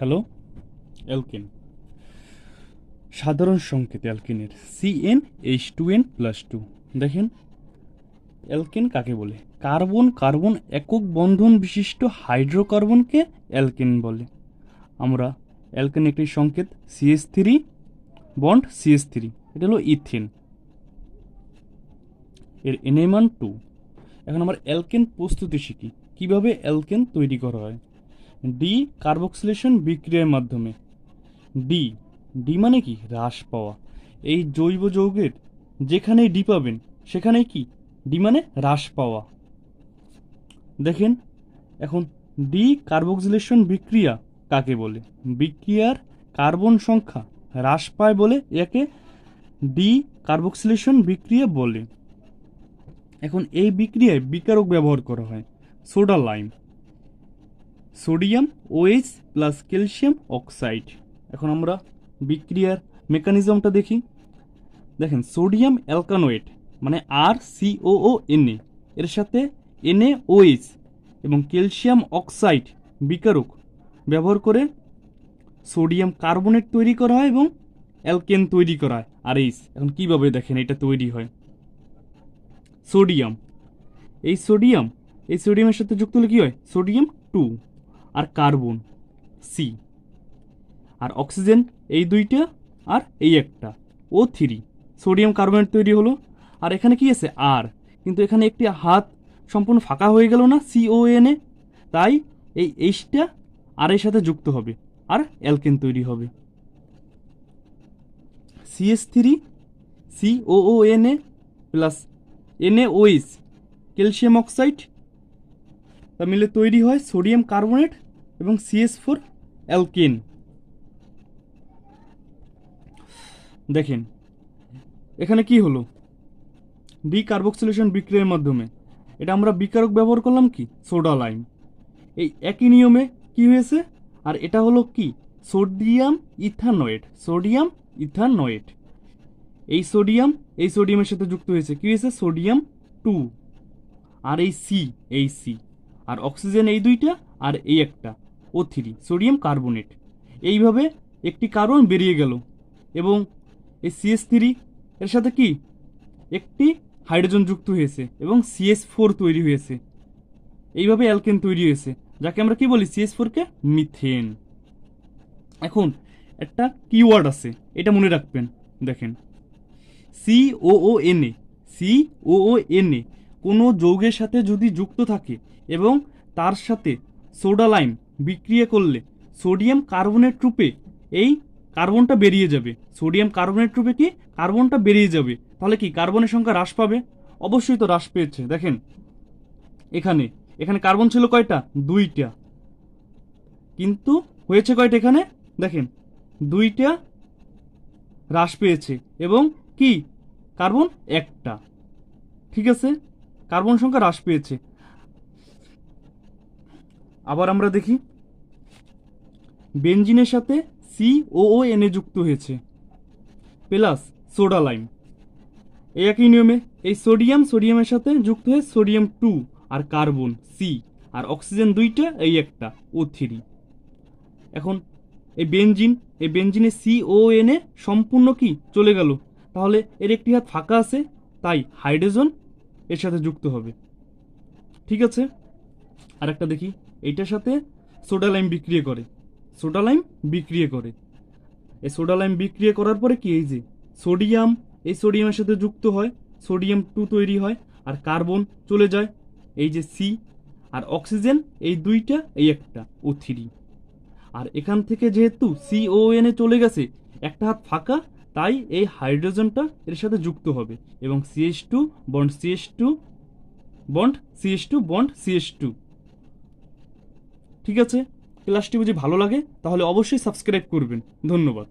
Hello? Alkane সাধারণ সংকেত অ্যালকেনের C N H two N plus two দেখেন অ্যালকেন কাকে বলে? কার্বন কার্বন একক বন্ধন বিশিষ্ট হাইড্রোকার্বনকে অ্যালকেন বলে। আমরা অ্যালকেন একটি সংকেত C H three bond C H three এটা হলো ইথেন। এর এনএমান টু এখন আমরা অ্যালকেন প্রস্তুতি শিখি। কীভাবে অ্যালকেন তৈরি করা হয়? ডি, কার্বক্সিলেশন বিক্রিয়ার মাধ্যমে। ডি ডি মানে কি? হ্রাস পাওয়া। এই জৈব যৌগের যেখানেই ডি পাবেন, সেখানেই কি? ডি মানে হ্রাস পাওয়া। দেখেন, এখন ডি, কার্বক্সিলেশন বিক্রিয়া কাকে বলে? বিক্রিয়ার কার্বন সংখ্যা হ্রাস পায় বলে একে ডি, কার্বক্সিলেশন বিক্রিয়া বলে। এখন এই বিক্রিয়ায় বিকারক ব্যবহার করা হয়, soda lime. Sodium OH plus calcium oxide এখন আমরা বিক্রিয়ার মেকানিজমটা দেখি। দেখেন, সোডিয়াম অ্যালকানোয়েট মানে আর সিওও এনএ এর সাথে এনএ ওএইচ এবং ক্যালসিয়াম অক্সাইড বিকারক ব্যবহার করে সোডিয়াম কার্বনেট তৈরি করা হয় এবং অ্যালকেন তৈরি করা হয় আর এইচ এখন কীভাবে দেখেন এটা তৈরি হয়? সোডিয়াম। এই সোডিয়াম, এই সোডিয়ামের সাথে যুক্ত হলে কী হয়? সোডিয়াম টু আর কার্বন সি আর অক্সিজেন এই দুইটা আর এই একটা। ও থ্রি সোডিয়াম কার্বনেট তৈরি হলো। আর এখানে কি আছে? আর কিন্তু এখানে একটি হাত সম্পূর্ণ ফাঁকা হয়ে গেল না সিওএনএ তাই এই এইচটা আর এর সাথে যুক্ত হবে আর অ্যালকেন তৈরি হবে। C H three CONA plus NAOH calcium oxide মিলে তৈরি হয় সোডিয়াম কার্বনেট এবং সিএস ফোর অ্যালকেন। দেখেন, এখানে কি হলো? ডি কার্বক্সিলেশন বিক্রিয়ার মাধ্যমে। এটা আমরা বিকারক ব্যবহার করলাম কি? সোডা লাইম এই একই নিয়মে কি হয়েছে? আর এটা হলো কি? Sodium ethanoate sodium ethanoate. এই সোডিয়াম, এই সোডিয়ামের সাথে যুক্ত হয়েছে। কি হয়েছে? Sodium two. আর এই সি এই সি। আর অক্সিজেন এই দুইটা আর এই একটা ও থ্রি সোডিয়াম কার্বোনেট এইভাবে একটি কার্বন বেরিয়ে গেল। এবং এই সিএস থ্রি এর সাথে কি? একটি হাইড্রোজেন যুক্ত হয়েছে এবং সিএস ফোর তৈরি হয়েছে। এইভাবে অ্যালকেন তৈরি হয়েছে, যাকে আমরা কি বলি? সিএস ফোরকে মিথেন এখন একটা কিওয়ার্ড আছে, এটা মনে রাখবেন, দেখেন। C O N C O N কোনো যৌগের সাথে যদি যুক্ত থাকে এবং তার সাথে সোডা লাইম বিক্রিয়া করলে সোডিয়াম কার্বনেট রূপে এই কার্বনটা বেরিয়ে যাবে। সোডিয়াম কার্বনেট রূপে কি? কার্বনটা বেরিয়ে যাবে। তাহলে কি কার্বনের সংখ্যা হ্রাস পাবে? অবশ্যই তো হ্রাস পেয়েছে। দেখেন, এখানে এখানে কার্বন ছিল কয়টা? দুইটা। কিন্তু হয়েছে কয়টা এখানে? দেখেন, দুইটা হ্রাস পেয়েছে এবং কি? কার্বন একটা। ঠিক আছে? কার্বন সংখ্যা হ্রাস পেয়েছে। আবার আমরা দেখি। বেঞ্জিনের সাথে সি ও ও এনে যুক্ত হয়েছে। Plus soda lime. একই নিয়মে এই সোডিয়াম সোডিয়ামের সাথে যুক্ত হয়ে সোডিয়াম টু আর কার্বন সি আর অক্সিজেন দুইটা, এই একটা, ও থ্রি। এখন এই বেঞ্জিন এই বেঞ্জিনে সি ও এনে সম্পূর্ণ কি চলে গেল? তাহলে এর একটি হাত ফাঁকা আছে, তাই হাইড্রোজেন এর সাথে যুক্ত হবে। ঠিক আছে? আর একটা দেখি। এইটার সাথে সোডা লাইম বিক্রিয়া করে। সোডা লাইম বিক্রিয়া করে। এই সোডা লাইম বিক্রিয়া করার পরে কি, এই যে সোডিয়াম, এই সোডিয়ামের সাথে যুক্ত হয়, সোডিয়াম টু তৈরি হয় আর কার্বন চলে যায়, এই যে সি আর অক্সিজেন, এই দুইটা, এই একটা, ও থ্রি। আর এখান থেকে যেহেতু সিওএন এ চলে গেছে, একটা হাত ফাঁকা, তাই এই হাইড্রোজেনটা এর সাথে যুক্ত হবে এবং C H two bond C H two bond C H two bond C H two. ঠিক আছে? ক্লাসটি বুঝি ভালো লাগে তাহলে অবশ্যই সাবস্ক্রাইব করবেন। ধন্যবাদ।